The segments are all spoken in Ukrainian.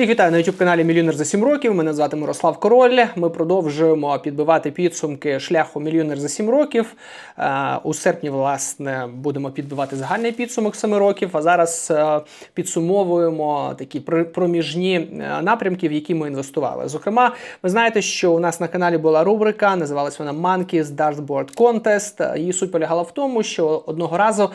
Всіх вітаю на youtube каналі Мільйонер за 7 років. Мене звати Мирослав Король. Ми продовжуємо підбивати підсумки шляху Мільйонер за 7 років. Е, У серпні, власне, будемо підбивати загальний підсумок 7 років. А зараз е, підсумовуємо такі пр- проміжні е, напрямки, в які ми інвестували. Зокрема, ви знаєте, що у нас на каналі була рубрика, називалась вона Monkeys Dartboard Contest. Її суть полягала в тому, що одного разу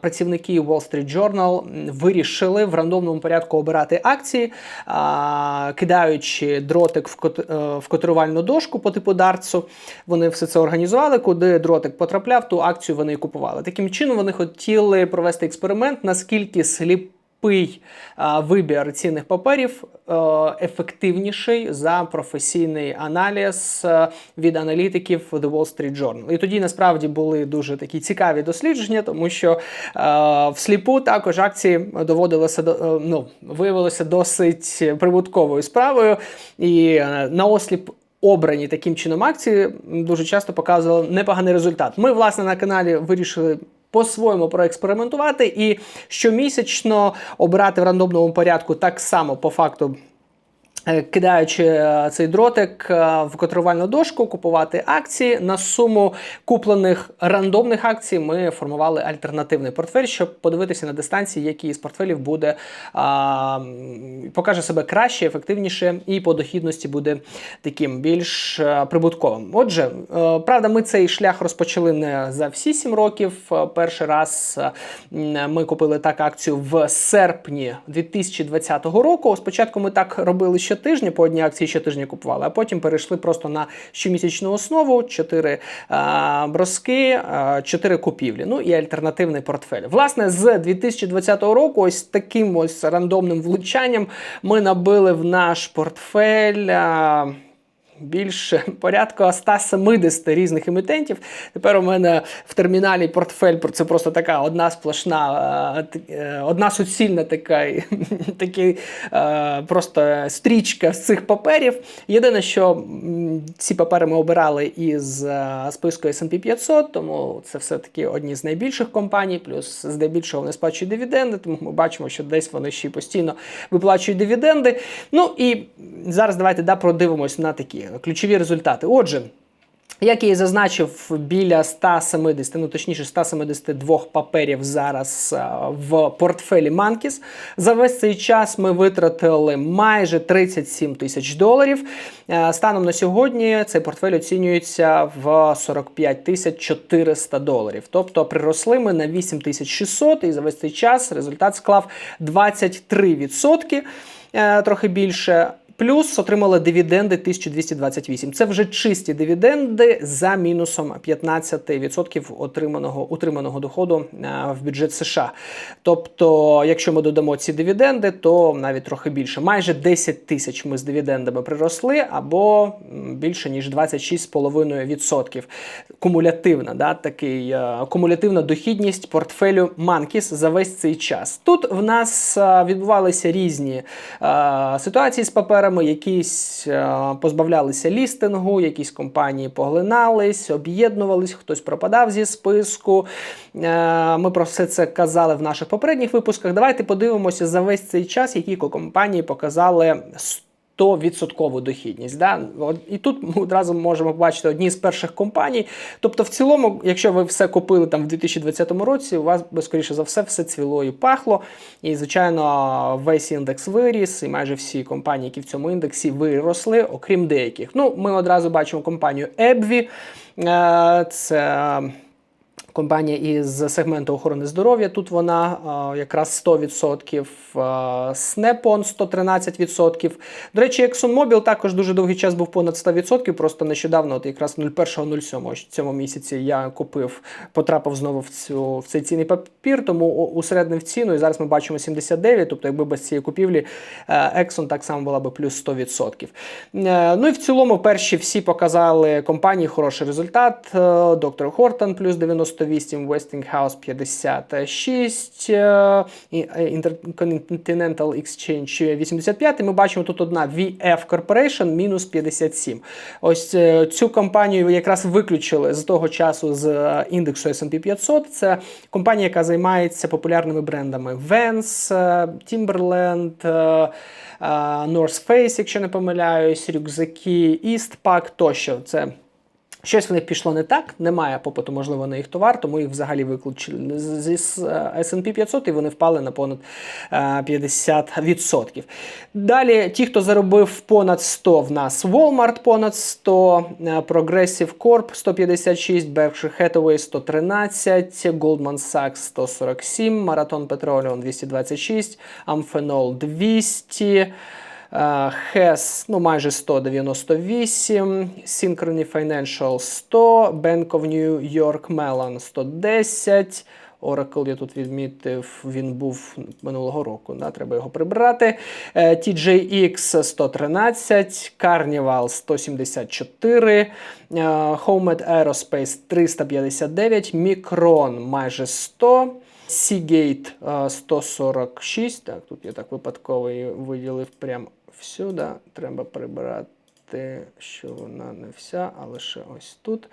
працівники Wall Street Journal вирішили в рандомному порядку обирати акції, а, кидаючи дротик в, кот, е, в котирувальну дошку по типу дартсу. Вони все це організували, куди дротик потрапляв, ту акцію вони і купували. Таким чином вони хотіли провести експеримент, наскільки сліпий вибір цінних паперів е, ефективніший за професійний аналіз е, від аналітиків The Wall Street Journal. І тоді насправді були дуже такі цікаві дослідження, тому що е, всліпу також акції доводилося ну, виявилося досить прибутковою справою, і наосліп. Обрані таким чином акції дуже часто показували непоганий результат. Ми, власне, на каналі вирішили по-своєму проекспериментувати і щомісячно обирати в рандомному порядку так само по факту. Е, Кидаючи е, цей дротик е, в котрувальну дошку, купувати акції на суму куплених рандомних акцій, ми формували альтернативний портфель, щоб подивитися на дистанції, який із портфелів буде а, покаже себе краще, ефективніше і по дохідності буде таким більш прибутковим. Отже, правда, ми цей шлях розпочали не за всі 7 років. Перший раз ми купили так акцію в серпні 2020 року. Спочатку ми так робили щотижня, по одній акції щотижня купували, а потім перейшли просто на щомісячну основу, 4 броски, 4 купівлі. Ну і альтернативний портфель. Власне, з 2020 року, ось таким ось рандомним влучанням ми набили в наш портфель. а, Більше порядку 170 різних емітентів. Тепер у мене в терміналі портфель це просто така одна сплошна, е, е, одна суцільна така, такий, е, просто стрічка з цих паперів. Єдине, що ці папери ми обирали із списку S&P 500, тому це все-таки одні з найбільших компаній, плюс здебільшого вони сплачують дивіденди, тому ми бачимо, що десь вони ще постійно виплачують дивіденди. Ну і зараз давайте да, продивимось на такі ключові результати. Отже. Як я і зазначив, біля 170, ну точніше 172 паперів зараз е, в портфелі Monkeys. За весь цей час ми витратили майже 37 тисяч доларів. Е, Станом на сьогодні цей портфель оцінюється в 45 тисяч 400 доларів. Тобто приросли ми на 8 тисяч 600 і за весь цей час результат склав 23%, е, трохи більше. Плюс отримали дивіденди 1228. Це вже чисті дивіденди за мінусом 15% отриманого утриманого доходу е, в бюджет США. Тобто, якщо ми додамо ці дивіденди, то навіть трохи більше. Майже 10 тисяч ми з дивідендами приросли, або більше ніж 26,5%. Кумулятивна, да, такий, е, кумулятивна дохідність портфелю Monkeys за весь цей час. Тут в нас е, відбувалися різні е, ситуації з паперами, якісь е, позбавлялися лістингу, якісь компанії поглинались, об'єднувались, хтось пропадав зі списку. Е, Ми про все це казали в наших попередніх випусках. Давайте подивимося за весь цей час, які компанії показали 100% дохідність. Да? І тут ми одразу можемо побачити одні з перших компаній. Тобто, в цілому, якщо ви все купили там в 2020 році, у вас, би, скоріше за все, все цвіло і пахло. І, звичайно, весь індекс виріс, і майже всі компанії, які в цьому індексі виросли, окрім деяких. Ну, ми одразу бачимо компанію Ebvі. Е, Це компанія із сегменту охорони здоров'я. Тут вона е, якраз 100%, е, Snap-on 113%. До речі, ExxonMobil також дуже довгий час був понад 100%, просто нещодавно, от якраз 01.07 цьому місяці я купив, потрапив знову в, цю, в цей цінний папір, тому усереднив ціну, і зараз ми бачимо 79, тобто якби без цієї купівлі е, Exxon так само була би плюс 100%. Е, Ну і в цілому перші всі показали компанії хороший результат. Доктор Хортон плюс 90%, 98, Westinghouse 56, е, е, Intercontinental Exchange 85. І ми бачимо тут одна VF Corporation мінус 57. Ось е, цю компанію якраз виключили з того часу з індексу S&P 500. Це компанія, яка займається популярними брендами Vans, Timberland, North Face, якщо не помиляюсь, рюкзаки, Eastpak тощо. Це Щось в них пішло не так, немає попиту, можливо, на їх товар, тому їх взагалі виключили зі S&P 500 і вони впали на понад е, 50%. Далі, ті, хто заробив понад 100 в нас, Walmart понад 100, е, Progressive Corp 156, Berkshire Hathaway 113, Goldman Sachs 147, Marathon Petroleum 226, Amphenol 200, Е, Хес ну, майже 198, Synchrony Financial 100, Bank of New York Mellon 110. Oracle я тут відмітив, він був минулого року, да, треба його прибрати. Е, TJX 113, Carnival 174, е, Homed Aerospace 359, Micron майже 100. Seagate е, 146. Так, тут я так випадково її виділив прямо всюди. Треба прибирати, що вона не вся, а лише ось тут.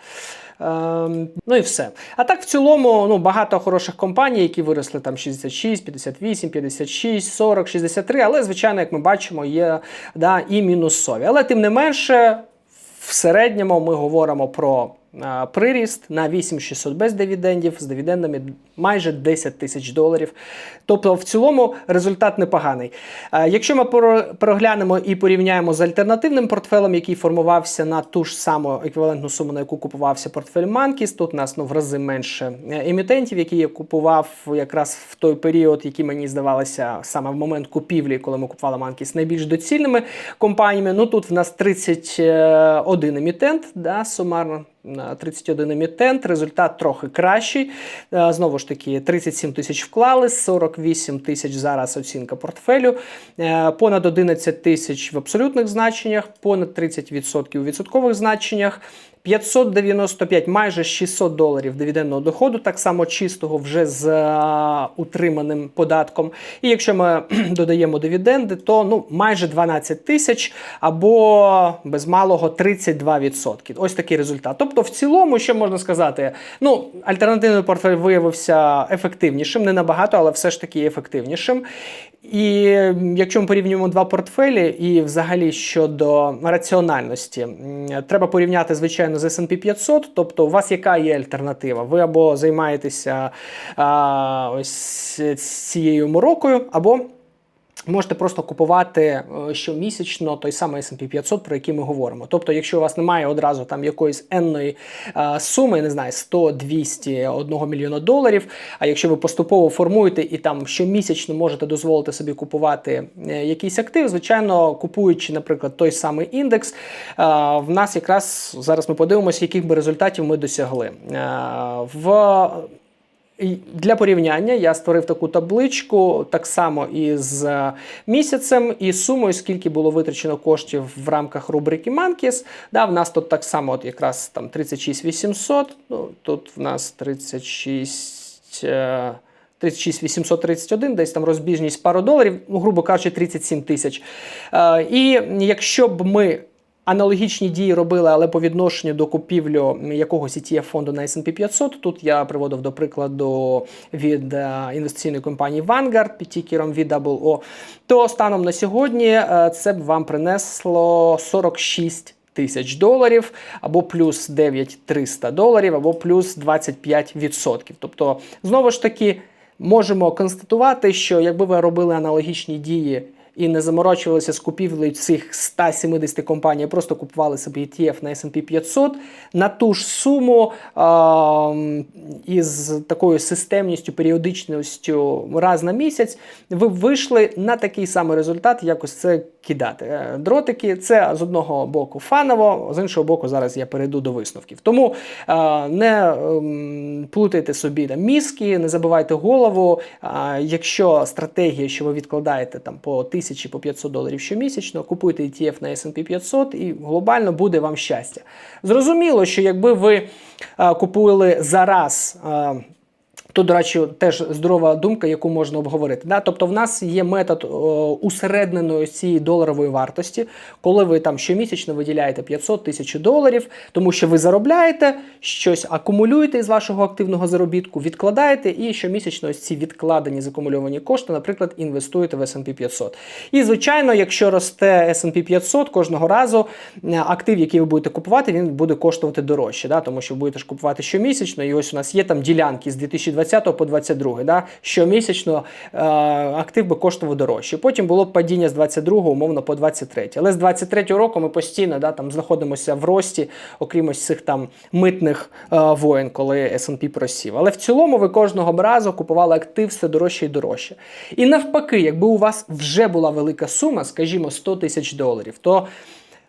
Ем, ну і все. А так, в цілому, ну, багато хороших компаній, які виросли там 66, 58, 56, 40, 63. Але, звичайно, як ми бачимо, є да, і мінусові. Але тим не менше, в середньому ми говоримо про приріст на 8600 без дивідендів з дивідендами майже 10 тисяч доларів. Тобто, в цілому результат непоганий. Якщо ми проглянемо і порівняємо з альтернативним портфелем, який формувався на ту ж саму еквівалентну суму, на яку купувався портфель Mankies, тут у нас ну, в рази менше е, емітентів, які я купував якраз в той період, який мені здавалося саме в момент купівлі, коли ми купували Mankies, найбільш доцільними компаніями. Ну тут в нас 31 емітент, да, сумарно. На 31 емітент, результат трохи кращий. Е, Знову ж таки, 37 тисяч вклали, 48 тисяч зараз оцінка портфелю, е, понад 11 тисяч в абсолютних значеннях, понад 30% у відсоткових значеннях. 595, майже 600 доларів дивідендного доходу, так само чистого вже з е, утриманим податком. І якщо ми додаємо дивіденди, то ну майже 12 тисяч або без малого 32%. Ось такий результат. Тобто, в цілому, що можна сказати, ну альтернативний портфель виявився ефективнішим, не набагато, але все ж таки ефективнішим. І якщо ми порівнюємо два портфелі, і взагалі щодо раціональності, треба порівняти звичайно з S&P 500. Тобто, у вас яка є альтернатива? Ви або займаєтеся а, ось цією морокою, або Можете просто купувати е, щомісячно той самий S&P 500, про який ми говоримо. Тобто, якщо у вас немає одразу там якоїсь енної е, суми, не знаю, 100, 200, 1 мільйона доларів. А якщо ви поступово формуєте і там щомісячно можете дозволити собі купувати е, якийсь актив, звичайно, купуючи, наприклад, той самий індекс, в нас якраз зараз ми подивимося, яких би результатів ми досягли. В Для порівняння я створив таку табличку так само і з місяцем, і сумою, скільки було витрачено коштів в рамках рубрики Monkeys. Да, в нас тут так само, от якраз там 36 800, ну, тут в нас 36. е, 36 831, десь там розбіжність пару доларів, ну, грубо кажучи, 37 тисяч. Е, і якщо б ми Аналогічні дії робили, але по відношенню до купівлю якогось ETF фонду на S&P 500. Тут я приводив до прикладу від е, інвестиційної компанії Vanguard під тікером VWO. То станом на сьогодні е, це б вам принесло 46 тисяч доларів, або плюс 9300 доларів, або плюс 25%. Тобто, знову ж таки, можемо констатувати, що якби ви робили аналогічні дії і не заморочувалися з купівлею цих 170 компаній, а просто купували собі ETF на S&P 500 на ту ж суму із такою системністю, періодичністю раз на місяць, ви вийшли на такий самий результат, як ось це кидати. Е, Дротики це з одного боку фаново, з іншого боку, зараз я перейду до висновків. Тому е, не ем, плутайте собі там, мізки, не забивайте голову. Е, Якщо стратегія, що ви відкладаєте там по 1000 2000 по 500 доларів щомісячно, купуйте ETF на S&P 500 і глобально буде вам щастя. Зрозуміло, що якби ви е, купували зараз. То, до речі, теж здорова думка, яку можна обговорити. Да? Тобто, в нас є метод о, усередненої цієї доларової вартості, коли ви там щомісячно виділяєте 500 тисяч доларів, тому що ви заробляєте, щось акумулюєте із вашого активного заробітку, відкладаєте і щомісячно ось ці відкладені закумульовані кошти, наприклад, інвестуєте в S&P 500. І, звичайно, якщо росте S&P 500, кожного разу е, актив, який ви будете купувати, він буде коштувати дорожче, да? тому що будете ж купувати щомісячно, і ось у нас є там ділянки з 2020 по 22, да? щомісячно е, актив би коштував дорожче. Потім було б падіння з 22 умовно по 23. Але з 23 року ми постійно да, там знаходимося в рості, окрім ось цих там митних е, воєн, коли S&P просів. Але в цілому ви кожного разу купували актив все дорожче і дорожче. І навпаки, якби у вас вже була велика сума, скажімо, 100 тисяч доларів, то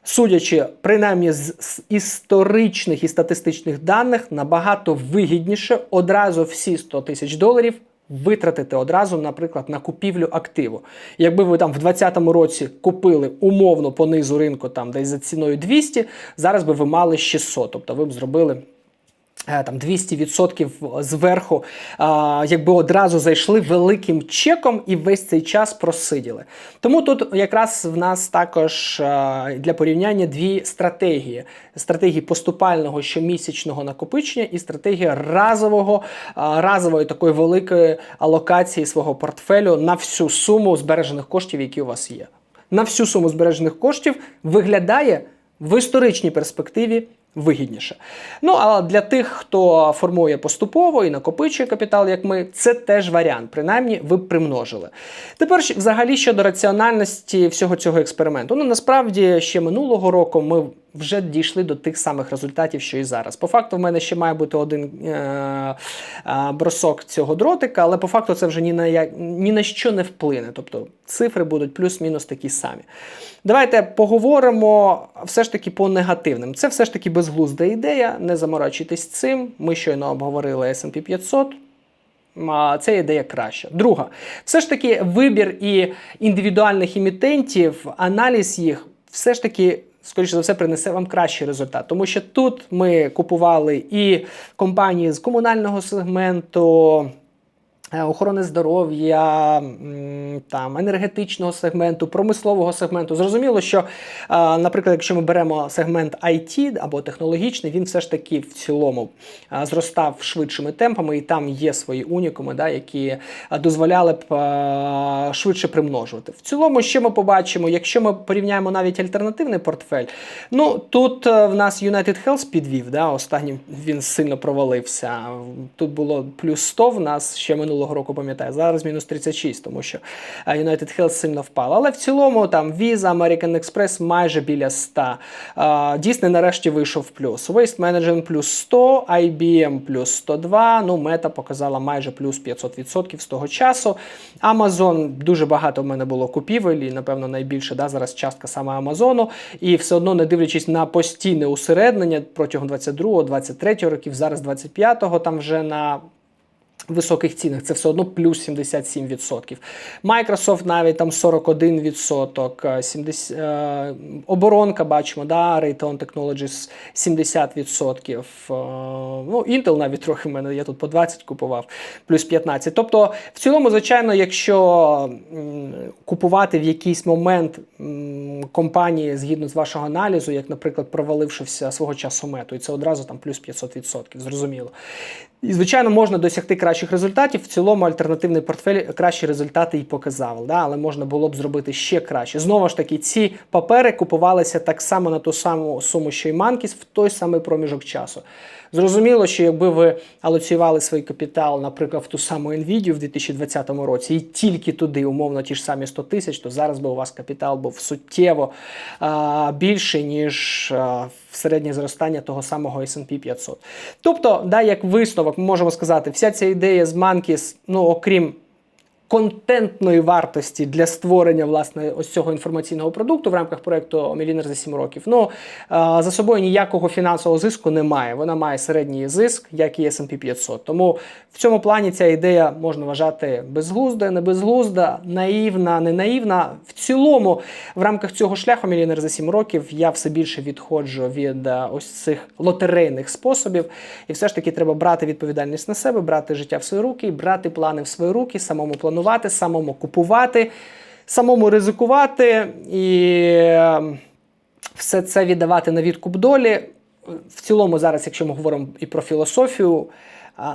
Судячи принаймні з історичних і статистичних даних, набагато вигідніше одразу всі 100 тисяч доларів витратити одразу, наприклад, на купівлю активу. Якби ви там в 2020 році купили умовно по низу ринку там десь за ціною 200, зараз би ви мали 600, тобто ви б зробили. Е, Там 200% зверху, а, якби одразу зайшли великим чеком і весь цей час просиділи. Тому тут якраз в нас також а, для порівняння дві стратегії: стратегії поступального щомісячного накопичення і стратегія разового, разової такої великої алокації свого портфелю на всю суму збережених коштів, які у вас є. На всю суму збережених коштів виглядає в історичній перспективі вигідніше. Ну а для тих, хто формує поступово і накопичує капітал, як ми, це теж варіант. Принаймні, ви примножили. Тепер взагалі щодо раціональності всього цього експерименту. Ну насправді ще минулого року ми вже дійшли до тих самих результатів, що і зараз. По факту, в мене ще має бути один е- е- бросок цього дротика, але по факту це вже ні на, як, ні на що не вплине. Тобто цифри будуть плюс-мінус такі самі. Давайте поговоримо все ж таки по негативним. Це все ж таки безглузда ідея, не заморачуйтесь цим. Ми щойно обговорили S&P 500. А, Це ідея краща. Друга, все ж таки вибір і індивідуальних імітентів, аналіз їх все ж таки. Скоріше за все, принесе вам кращий результат, тому що тут ми купували і компанії з комунального сегменту, охорони здоров'я, там енергетичного сегменту, промислового сегменту. Зрозуміло, що, е, наприклад, якщо ми беремо сегмент IT або технологічний, він все ж таки в цілому е, зростав швидшими темпами, і там є свої унікуми, да, які е, дозволяли б е, швидше примножувати. В цілому, що ми побачимо, якщо ми порівняємо навіть альтернативний портфель, ну тут е, в нас United Health підвів, да, останнім він сильно провалився. Тут було плюс 100 в нас ще минулого року, пам'ятаю, зараз мінус 36, тому що е, United Health сильно впав. Але в цілому там Visa, American Express майже біля 100. Е, Disney нарешті вийшов плюс. Waste Management плюс 100, IBM плюс 102, ну Meta показала майже плюс 500% з того часу. Amazon дуже багато в мене було купівель, і напевно найбільше да, зараз частка саме Амазону. І все одно, не дивлячись на постійне усереднення протягом 22-23 років, зараз 25-го, там вже на високих цінах це все одно плюс 77%. Microsoft навіть там 41%, 70, е, оборонка бачимо, да, Raytheon Technologies 70%. Е, ну, Intel навіть трохи в мене, я тут по 20 купував, плюс 15%. Тобто, в цілому, звичайно, якщо купувати в якийсь момент компанії згідно з вашого аналізу, як, наприклад, провалившися свого часу мету, і це одразу там плюс 500%, зрозуміло. І, звичайно, можна досягти кращих результатів. В цілому альтернативний портфель кращі результати і показав, да? але можна було б зробити ще краще. Знову ж таки, ці папери купувалися так само на ту саму суму, що й Манкіс, в той самий проміжок часу. Зрозуміло, що якби ви алоціювали свій капітал, наприклад, в ту саму Nvidia в 2020 році, і тільки туди, умовно, ті ж самі 100 тисяч, то зараз би у вас капітал був суттєво а, більший, ніж а, середнє зростання того самого S&P 500. Тобто, да, як висновок, ми можемо сказати, вся ця ідея з Манкіс, ну окрім контентної вартості для створення власне ось цього інформаційного продукту в рамках проекту Мільйонер за 7 років. Ну за собою ніякого фінансового зиску немає. Вона має середній зиск, як і S&P 500. Тому в цьому плані ця ідея можна вважати безглузда, не безглузда, наївна, не наївна. В цілому, в рамках цього шляху Мільйонер за 7 років я все більше відходжу від е, ось цих лотерейних способів. І все ж таки треба брати відповідальність на себе, брати життя в свої руки, брати плани в свої руки, самому планувати, самому купувати, самому ризикувати і е, все це віддавати на відкуп долі. В цілому, зараз, якщо ми говоримо і про філософію,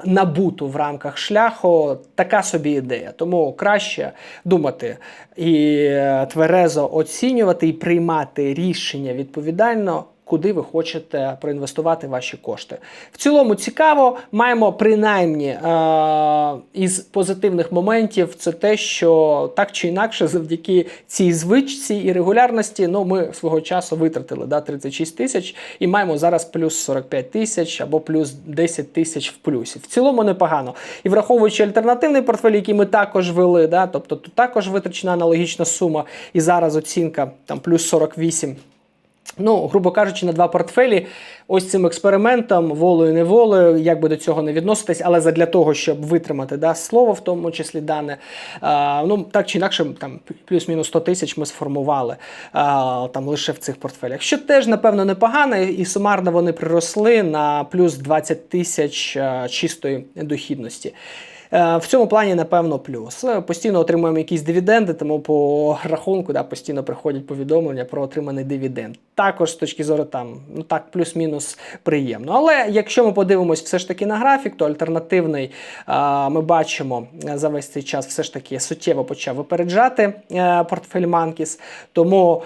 набуту в рамках шляху, така собі ідея. Тому краще думати і е, тверезо оцінювати і приймати рішення відповідально. Куди ви хочете проінвестувати ваші кошти? В цілому цікаво, маємо принаймні е- із позитивних моментів це те, що так чи інакше, завдяки цій звичці і регулярності, ну ми свого часу витратили да, 36 тисяч і маємо зараз плюс 45 тисяч або плюс 10 тисяч в плюсі. В цілому непогано. І враховуючи альтернативний портфель, який ми також вели, да, тобто тут також витрачена аналогічна сума, і зараз оцінка там плюс 48. Ну, грубо кажучи, на два портфелі, ось цим експериментом, волею неволею, як би до цього не відноситись, але задля того, щоб витримати да, слово, в тому числі дане, а, ну так чи інакше, там плюс-мінус 100 тисяч ми сформували а, там лише в цих портфелях. Що теж, напевно, непогано, і сумарно вони приросли на плюс 20 тисяч чистої дохідності. Е, В цьому плані, напевно, плюс. Е, Постійно отримуємо якісь дивіденди, тому по рахунку да, постійно приходять повідомлення про отриманий дивіденд. Також з точки зору там, ну так, плюс-мінус приємно. Але якщо ми подивимось все ж таки на графік, то альтернативний ми бачимо е, за весь цей час все ж таки суттєво почав випереджати портфель Манкіс. Тому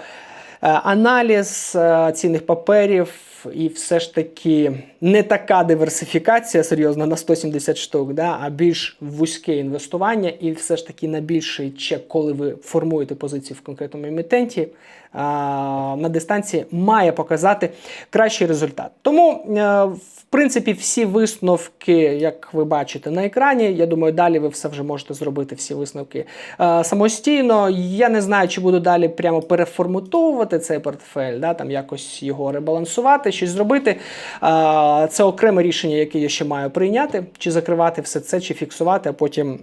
аналіз е, цінних паперів і все ж таки не така диверсифікація серйозна на 170 штук, да, а більш вузьке інвестування, і все ж таки на більший чек, коли ви формуєте позицію в конкретному емітенті, на дистанції має показати кращий результат. Тому, е, в принципі, всі висновки, як ви бачите на екрані, я думаю, далі ви все вже можете зробити, всі висновки е, самостійно. Я не знаю, чи буду далі прямо переформатовувати цей портфель, да, там якось його ребалансувати, щось зробити. Е, Це окреме рішення, яке я ще маю прийняти, чи закривати все це, чи фіксувати, а потім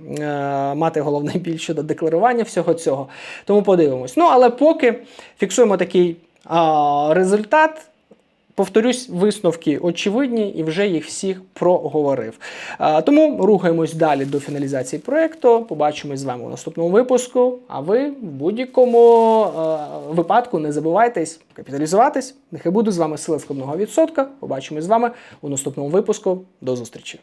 мати головний біль щодо декларування всього цього. Тому подивимось. Ну, але поки фіксуємо такий а, результат. Повторюсь, висновки очевидні і вже їх всіх проговорив. А, тому рухаємось далі до фіналізації проєкту. Побачимось з вами у наступному випуску. А ви в будь-якому випадку не забувайтесь капіталізуватись. Нехай буде з вами сила складного відсотка. Побачимось з вами у наступному випуску. До зустрічі!